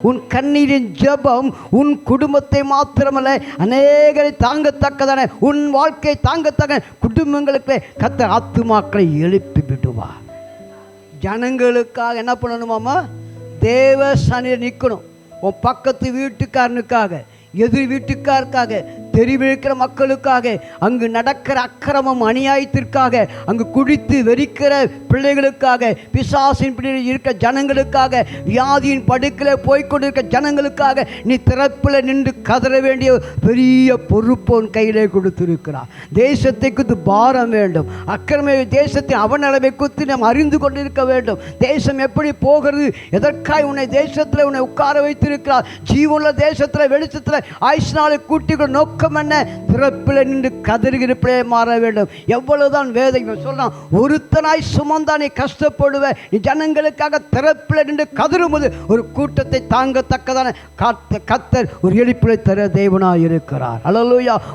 உன் கண்ணீரின் ஜெபம் உன் குடும்பத்தை மாத்திரமல்ல அநேகரை தாங்கத்தக்கதான உன் வாழ்க்கை தாங்கத்தக்க குடும்பங்களுக்கு கத்த ஆத்துமாக்களை எழுப்பி விடுவா ஜனங்களுக்காக என்ன பண்ணணுமாமா தேவ சனியில் நிற்கணும் உன் பக்கத்து வீட்டுக்காரனுக்காக எதிர் வீட்டுக்காருக்காக தெரிவிக்கிற மக்களுக்காக அங்கு நடக்கிற அக்கிரமம் அநியாயத்திற்காக அங்கு குடித்து வெறிக்கிற பிள்ளைகளுக்காக பிசாசின் பிடியில் இருக்க ஜனங்களுக்காக வியாதியின் படுக்கில் போய்க்கொண்டிருக்க ஜனங்களுக்காக நீ திறப்பில் நின்று கதற வேண்டிய பெரிய பொறுப்போன் கையிலே கொடுத்திருக்கிறார். தேசத்தை குறித்து பாரம் வேண்டும். அக்கிரம தேசத்தை அவநலவை குறித்து நாம் அறிந்து கொண்டிருக்க வேண்டும். தேசம் எப்படி போகிறது? எதற்காக உன்னை தேசத்தில் உன்னை உட்கார வைத்திருக்கிறார்? ஜீவனுள்ள தேசத்தில் வெளிச்சத்தில் ஆயுஷ் நாளை கூட்டிகள் நோக்கம் என்ன பிறப்பில் நின்று கதறுகிற மாற வேண்டும். எவ்வளவுதான் வேதை சொல்கிறான் ஒருத்தனாய் சுமந்தா நீ கஷ்டப்படுவ. நீ ஜனங்களுக்காக திறப்பில் நின்று கதறும்போது ஒரு கூட்டத்தை தாங்கத்தக்கதான கத்த கத்தர் ஒரு எழுப்பிலை தர தேவனாக இருக்கிறார் அல்லேலூயா